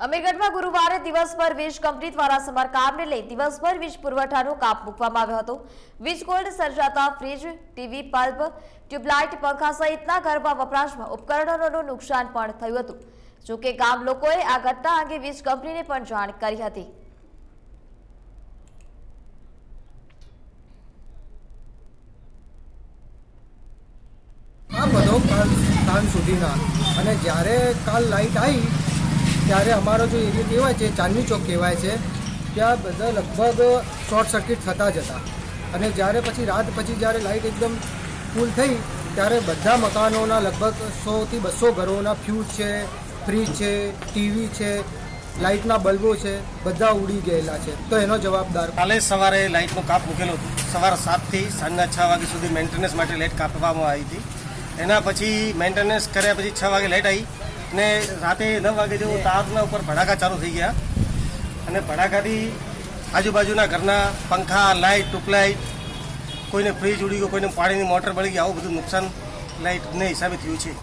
અમીરગઢમાં ગુરુવારે દિવસભર વીજ કંપની દ્વારા સમારકામને લઈ દિવસભર વીજ પુરવઠાનો કાપ મૂકવામાં આવ્યો હતો. વીજ કોલ્ડ સર્જાતા ફ્રીજ, ટીવી, બલ્બ, ટ્યુબલાઇટ, પંખા સહિતના ઘરમાં વપરાશમાં ઉપકરણોનું નુકસાન પણ થયું હતું. જોકે ગામ લોકોએ આ ઘટના અંગે વીજ કંપનીને પણ જાણ કરી હતી. અને જ્યારે કાલ લાઇટ આવી ત્યારે અમારો જો એરિયો કહેવાય છે, ચાંદની ચોક કહેવાય છે, ત્યાં બધા લગભગ શોર્ટ સર્કિટ થતા જ હતા. અને જ્યારે પછી રાત પછી જ્યારે લાઇટ એકદમ ફૂલ થઈ, ત્યારે બધા મકાનોના લગભગ સોથી બસો ઘરોના ફ્યુઝ છે, ફ્રીજ છે, ટીવી છે લાઇટના બલ્બો છે, બધા ઉડી ગયેલા છે. તો એનો જવાબદાર કાલે સવારે લાઇટનો કાપ મૂકેલો હતો. સવારે સાતથી સાંજના છ વાગ્યા સુધી મેન્ટેનન્સ માટે લાઇટ કાપવામાં આવી હતી. એના પછી મેન્ટેનન્સ કર્યા પછી છ વાગે લાઇટ આવી. ને રાતે નવ વાગે જેવું તારના ઉપર ભડાકા ચાલુ થઈ ગયા. અને ભડાકાથી આજુબાજુના ઘરના પંખા લાઇટ ટ્યુબલાઇટ, કોઈને ફ્રીજ ઉડી ગયું, કોઈને પાણીની મોટર બળી ગઈ, આવું બધું નુકસાન લાઇટને હિસાબે થયું છે.